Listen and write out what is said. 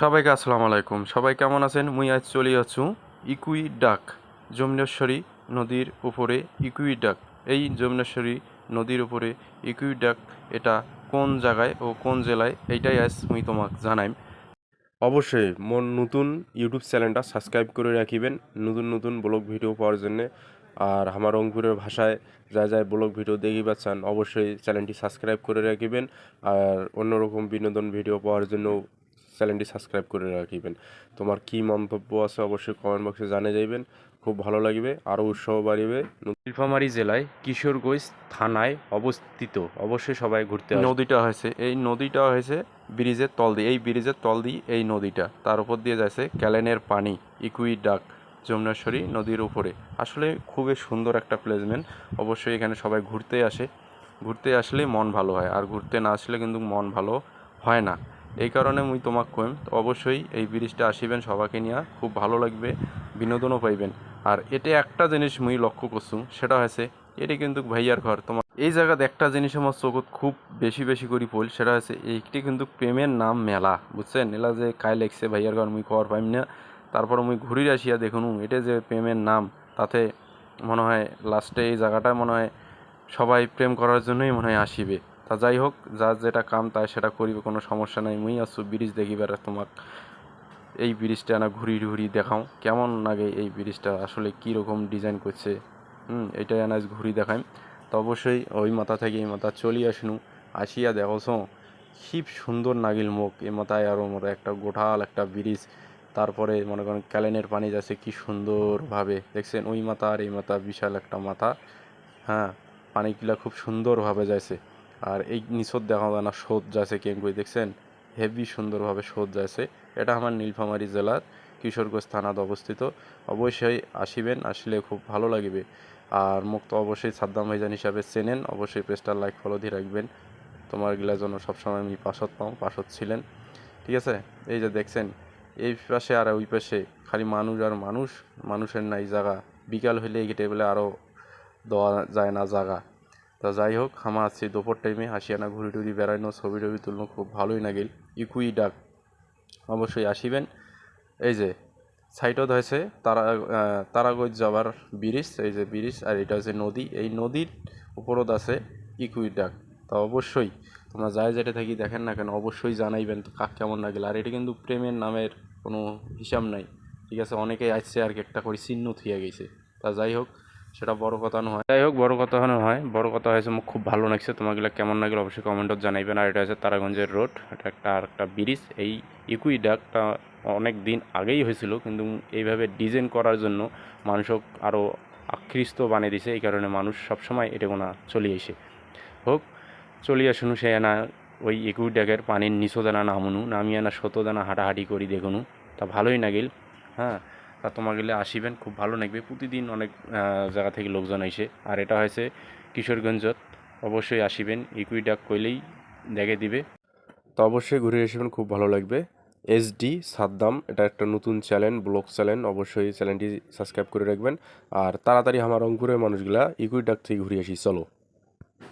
সবাইকে আসসালামু আলাইকুম। সবাই কেমন আছেন? মুই আজ চলে যাচ্ছু ইকুই ডাক যমুনেশ্বরী নদীর উপরে ইকুই ডাক এই যমুনেশ্বরী নদীর উপরে ইকুই ডাক এটা কোন জায়গায় ও কোন জেলায়? এইটাই আজ মুই তোমাক জানাইম। অবশ্যই মোর নতুন ইউটিউব চ্যানেলটা সাবস্ক্রাইব করে রাখিবেন নতুন নতুন ব্লগ ভিডিও পাওয়ার জন্য। আর আমার রংপুরের ভাষায় যা যা ব্লগ ভিডিও দেখিবা চান, অবশ্যই চ্যানেলটি সাবস্ক্রাইব করে রাখিবেন। আর অন্যরকম বিনোদন ভিডিও পাওয়ার জন্য চ্যানেলটি সাবস্ক্রাইব করে রাখিবেন। তোমার কি মন্তব্য আছে অবশ্যই কমেন্ট বক্সে জানিয়ে যাইবেন খুব ভালো লাগবে আরও উৎসাহ বাড়িবে। নীলফামারী জেলায় কিশোরগঞ্জ থানায় অবস্থিত। অবশ্যই সবাই ঘুরতে নদীটা হয়েছে এই নদীটা হয়েছে ব্রিজের তল দিয়ে। এই ব্রিজের তল দিয়ে এই নদীটা তার উপর দিয়ে যাচ্ছে ক্যালেনের পানি ইকুই ডাক যমুনেশ্বরী নদীর উপরে। আসলে খুবই সুন্দর একটা প্লেসমেন্ট অবশ্যই এখানে সবাই ঘুরতে আসে। ঘুরতে আসলে মন ভালো হয় আর ঘুরতে না আসলে কিন্তু মন ভালো হয় না। এই কারণে মুই তোমাক কইম অবশ্যই এই ব্রিজটা আসিবেন, সবাইকে নিয়ে খুব ভালো লাগবে, বিনোদনও পাইবেন। আর এতে একটা জিনিস মুই লক্ষ্য করছুম, সেটা হয়েছে, এটি কিন্তু ভাইয়ার ঘর। তোমার এই জায়গাতে একটা জিনিস আমার চোখত খুব বেশি বেশি করি পড়ল, সেটা হচ্ছে এইটি কিন্তু প্রেমের নাম মেলা, বুঝছেন? এলা যে কায় লেগছে ভাইয়ার ঘর, মুই খবর পাইম না। তারপর মুই ঘুরি আসিয়া দেখুন এটা যে প্রেমের নাম, তাতে মনে হয় লাস্টে এই জায়গাটা মনে হয় সবাই প্রেম করার জন্যই মনে হয় আসিবে। তা যাই হোক যার যেটা কাম তাই সেটা করিবে, কোনো সমস্যা নাই। মুই আসু ব্রিজ দেখিবার তোমাক এই ব্রিজটা না ঘুরি ঘুরি দেখাও। কেমন লাগে এই ব্রিজটা? আসলে কী রকম ডিজাইন করছে? হুম, এটাই আনাজ ঘুরি দেখাই। তো অবশ্যই ওই মাথা থেকে এই মাথা চলি আসনু, আসিয়া দেখোছ? খুব সুন্দর নাগিল মুখ। এই মাথায় আরও মতো একটা গোঠাল একটা ব্রিজ। তারপরে মনে করেন ক্যালেনের পানি যাচ্ছে কি সুন্দরভাবে। দেখছেন? ওই মাথা আর এই মাথা বিশাল একটা মাথা। হ্যাঁ পানিগুলা খুব সুন্দরভাবে যাচ্ছে আর এই নিচত দেখা যায় না স্রোত যাচ্ছে কেমকই দেখছেন? হেভি সুন্দরভাবে স্রোত যাচ্ছে এটা আমার নীলফামারী জেলার কিশোরগঞ্জ থানাতে অবস্থিত। অবশ্যই আসিবেন, আসলে খুব ভালো লাগবে। আর মুখ তো অবশ্যই সাদ্দাম ভাইজান হিসাবে চেনেন। অবশ্যই পেজটা লাইক ফলো দিয়ে রাখবেন। তোমার গিলা জন্য সবসময় আমি পাশত পাও, পাশত ছিলেন। ঠিক আছে? এই যে দেখছেন, এই পাশে আর ওই পাশে খালি মানুষ আর মানুষ, মানুষের নাই জায়গা বিকাল হইলে এই গেটে বলে আরও দেওয়া যায় না জায়গা তা যাই হোক, হামা আছি দুপুর টাইমে হাসিয়ানা ঘুরি টুরি বেড়ানো ছবি টবি তুলনো খুব ভালোই লাগিল ইকুই ডাক। অবশ্যই আসিবেন। এই যে, সাইটত হয়েছে তারা তারাগজ যাবার ব্রিজ, এই যে ব্রিজ, আর এটা হচ্ছে নদী। এই নদীর উপরত আছে ইকুই ডাক। তা অবশ্যই, তোমরা যায় যেটা থাকি দেখেন না কেন, অবশ্যই জানাইবেন তো কাক কেমন লাগিল আর এটা কিন্তু প্রেমের নামের কোনো হিসাব নাই। ঠিক আছে, অনেকেই আসছে আর কি একটা করে চিহ্ন থুয়ে গেছে। তা যাই হোক সেটা বড় কথা নয়। যাই হোক, বড় কথা নয়। বড় কথা হয়েছে মোক খুব ভালো লাগছে। তোমাগুলো কেমন লাগল অবশ্যই কমেন্টত জানাইবেন। আর এটা হচ্ছে তারাগঞ্জের রোড এটা একটা আর একটা ব্রিজ। এই ইকুই ডাকটা অনেক দিন আগেই হয়েছিল, কিন্তু এইভাবে ডিজাইন করার জন্য মানুষক আরও আকৃষ্ট বানিয়ে দিছে এই কারণে মানুষ সবসময় এটা কোনা চলে আসে। হোক, চলে আসুন সে না ওই ইকুই ডাকের পানির নিচো দানা নামুনু, নামিয়ে না শত দানা হাঁটাহাঁটি করি দেখুনু। তা ভালোই লাগিল হ্যাঁ। তা তোমার গেলে আসিবেন, খুব ভালো লাগবে। প্রতিদিন অনেক জায়গা থেকে লোকজন আইসে। আর এটা হয়েছে কিশোরগঞ্জত অবশ্যই আসিবেন ইকুই ডাক কইলেই দেখে দিবে। তো অবশ্যই ঘুরে আসবেন, খুব ভালো লাগবে। এসডি সাদ্দাম, এটা একটা নতুন চ্যানেল ব্লগ চ্যানেল অবশ্যই চ্যানেলটি সাবস্ক্রাইব করে রাখবেন। আর তাড়াতাড়ি আমার রংপুরের মানুষগুলা ইকুই ডাক থেকে ঘুরে আসি, চলো।